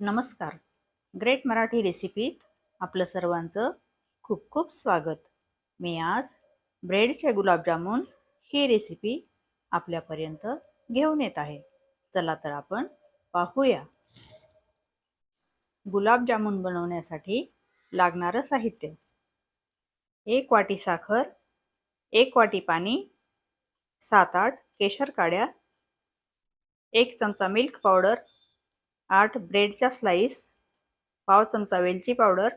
नमस्कार. ग्रेट मराठी रेसिपीत आपलं सर्वांचं खूप खूप स्वागत. मी आज ब्रेडचे गुलाबजामुन ही रेसिपी आपल्यापर्यंत घेऊन येत आहे. चला तर आपण पाहूया. गुलाबजामुन बनवण्यासाठी लागणारं साहित्य. एक वाटी साखर एक वाटी पाणी सात आठ केशर काड्या एक चमचा मिल्क पावडर आठ ब्रेडच्या स्लाईस पाव चमचा वेलची पावडर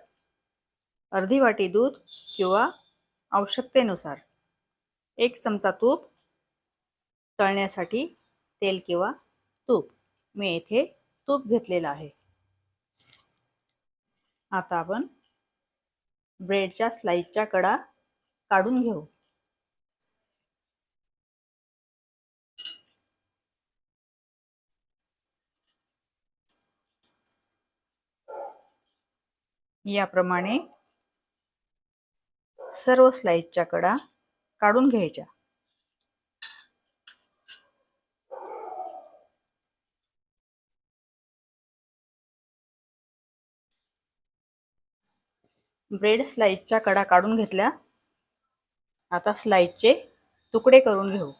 अर्धी वाटी दूध किंवा आवश्यकतेनुसार. एक चमचा तूप तळण्यासाठी तेल किंवा तूप. मी येथे तूप घेतलेलं आहे. आता आपण ब्रेडच्या स्लाईसच्या कडा काढून घेऊ. याप्रमाणे सर्व स्लाइसच्या कडा काढून घ्यायच्या. ब्रेड स्लाइसच्या कडा काढून घेतल्या. आता स्लाईजचे तुकडे करून घेऊ.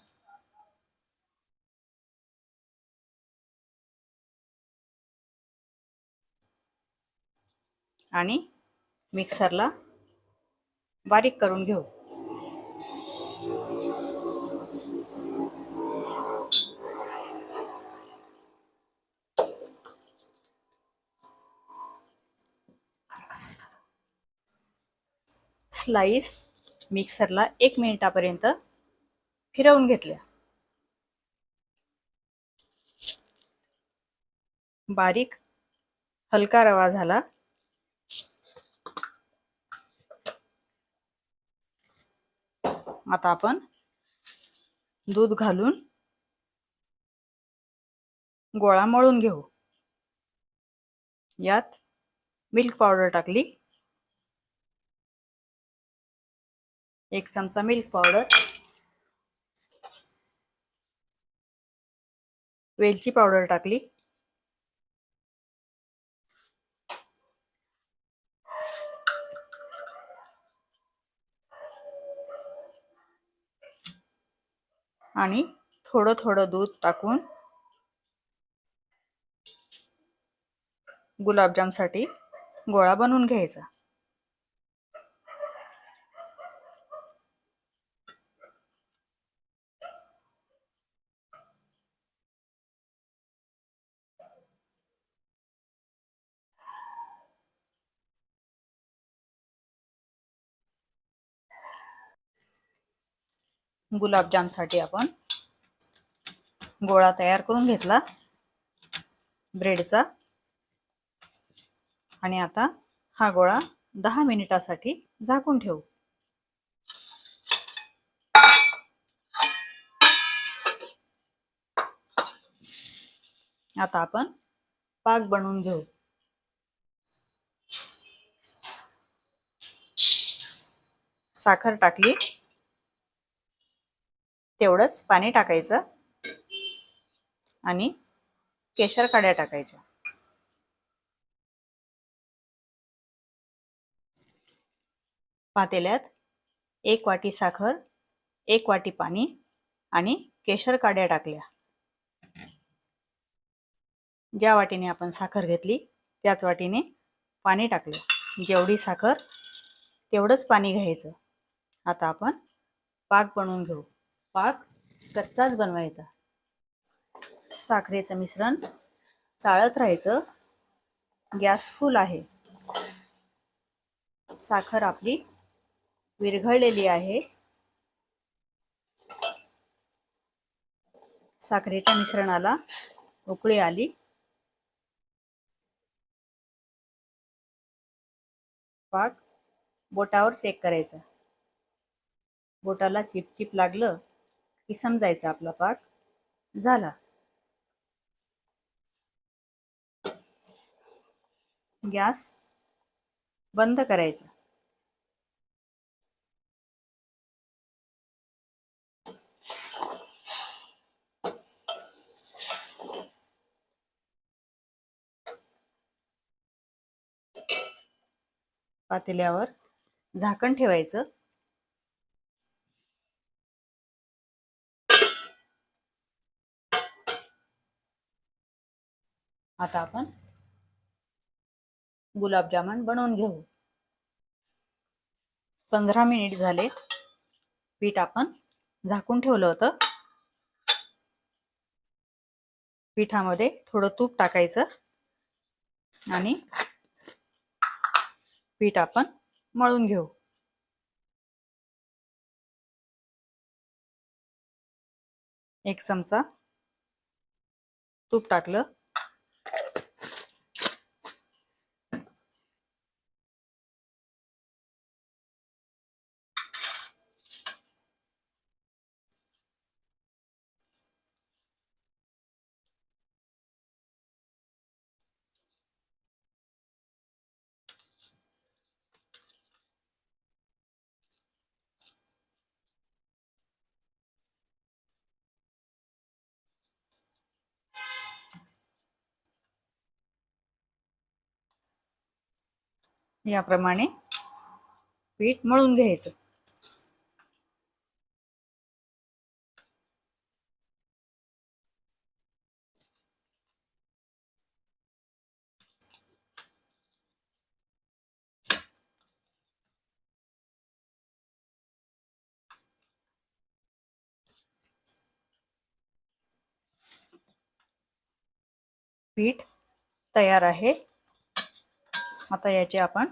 आणि मिक्सरला बारीक करून घेऊ. स्लाइस मिक्सरला एक मिनिटापर्यंत फिरवून घेतल्या. बारीक हलका रवा झाला. आता आपण दूध घालून गोळा मळून घेऊ. यात मिल्क पावडर टाकली. एक चमचा मिल्क पावडर वेलची पावडर टाकली. आणि थोडं थोडं दूध टाकून गुलाबजामसाठी गोळा बनवून घ्यायचा. गुलाबजामसाठी आपण गोळा तयार करून घेतला ब्रेडचा. आणि आता हा गोळा दहा मिनिटासाठी झाकून ठेवू. आता आपण पाक बनवून घेऊ. साखर टाकली. तेवढंच पाणी टाकायचं आणि केशर काड्या टाकायच्या. पातेल्यात एक वाटी साखर एक वाटी पाणी आणि केशर काड्या टाकल्या. ज्या वाटीने आपण साखर घेतली त्याच वाटीने पाणी टाकलं. जेवढी साखर तेवढंच पाणी घ्यायचं. आता आपण पाक बनवून घेऊ. पाक कच्चाच बनवायचा. साखरेचं मिश्रण चाळत राहायचं. गॅस फुल आहे. साखर आपली विरघळलेली आहे. साखरेच्या मिश्रणाला उकळी आली. पाक बोटावर चेक करायचा. बोटाला चिपचिप लागलं की समजायचा आपला पाठ. झाला. गॅस बंद करायचा. पातेल्यावर झाकण ठेवायचं. आता आपण गुलाबजामुन बनवून घेऊ. पंधरा मिनिट झाले पीठ आपण झाकून ठेवलं होतं. पिठामध्ये थोडं तूप टाकायचं. आणि पीठ आपण मळून घेऊ. एक चमचा तूप टाकलं. याप्रमाणे पीठ मळून घ्यायचं. पीठ तयार आहे. आता याचे आपण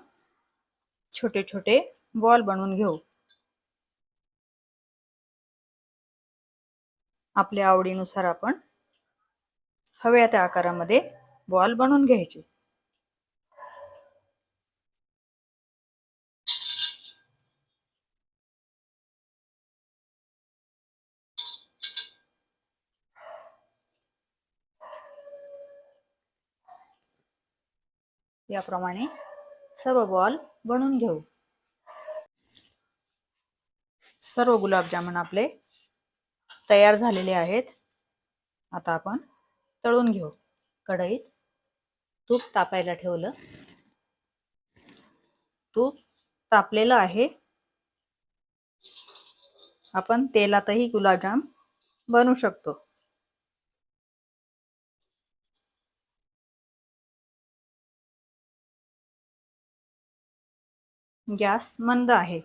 छोटे छोटे बॉल बनवून घेऊ. आपल्या आवडीनुसार आपण हव्या त्या आकारामध्ये बॉल बनवून घ्यायचे. याप्रमाणे सर्व बॉल बनवून घेऊ. सर्व गुलाबजामुन आपले तयार झालेले आहेत. आता आपण तळून घेऊ. कढईत तूप तापायला ठेवलं. तूप तापलेलं आहे. आपण तेलातही गुलाबजाम बनवू शकतो. गॅस मंद आहे.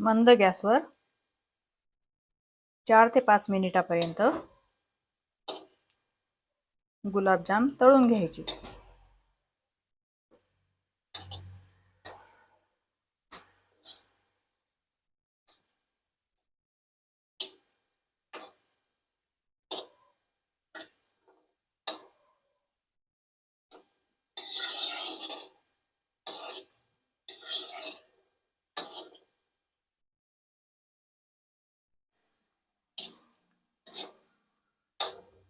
मंद गॅसवर चार ते पाच मिनिटापर्यंत गुलाबजाम तळून घ्यायचे.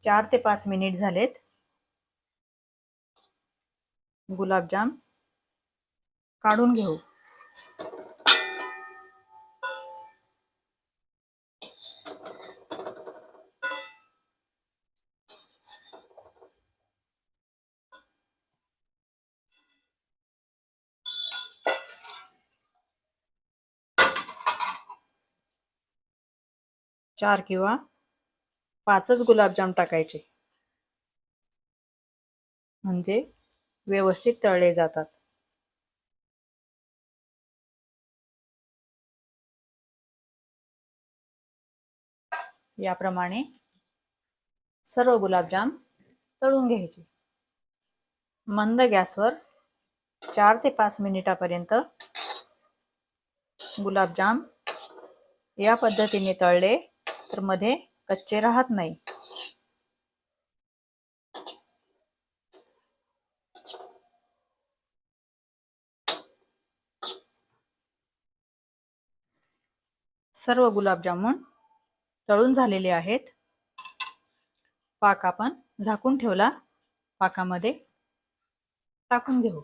चार ते पाच मिनिट झालेत. गुलाबजाम काढून घेऊ. चार किंवा पाचच गुलाबजाम टाकायचे. म्हणजे व्यवस्थित तळले जातात. याप्रमाणे सर्व गुलाबजाम तळून घ्यायचे. मंद गॅसवर चार ते पाच मिनिटापर्यंत गुलाबजाम या पद्धतीने तळले तर मध्ये कच्चे राहत नाही. सर्व गुलाबजामुन तळून झालेले आहेत. पाक आपण झाकून ठेवला. पाकामध्ये टाकून घेऊ.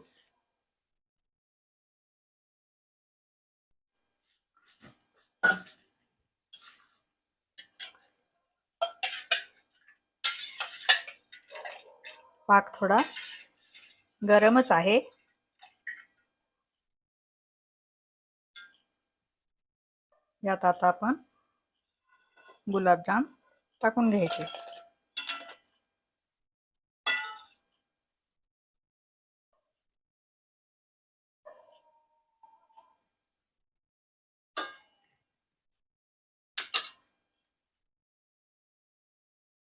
पाक थोडा गरमच आहे. यात आता आपण गुलाबजाम टाकून घ्यायचे.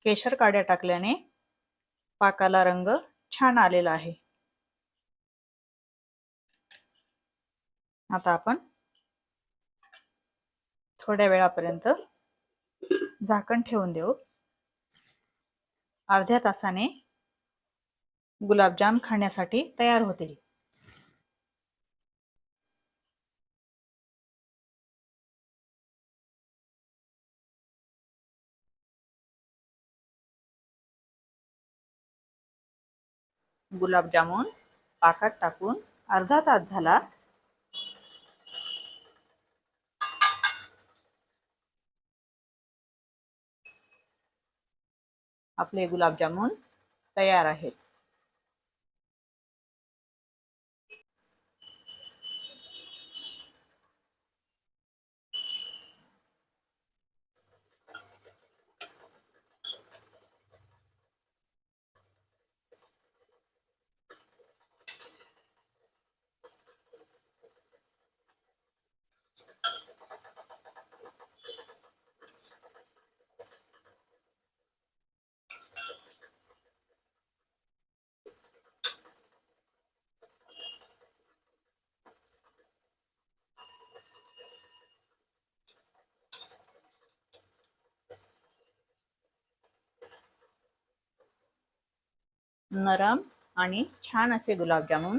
केशर काड्या टाकल्याने पाकाला रंग छान आलेला आहे. आता आपण थोड्या वेळापर्यंत झाकण ठेवून देऊ. अर्ध्या तासाने गुलाबजाम खाण्यासाठी तयार होतील. गुलाबजामुन पाकात टाकून अर्धा तास झाला. आपले गुलाबजामुन तयार आहेत. नरम आणि छान असे गुलाबजामुन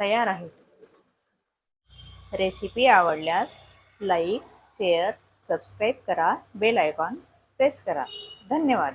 तयार आहेत. रेसिपी आवडल्यास लाईक शेअर सबस्क्राईब करा बेल आयकॉन प्रेस करा. धन्यवाद.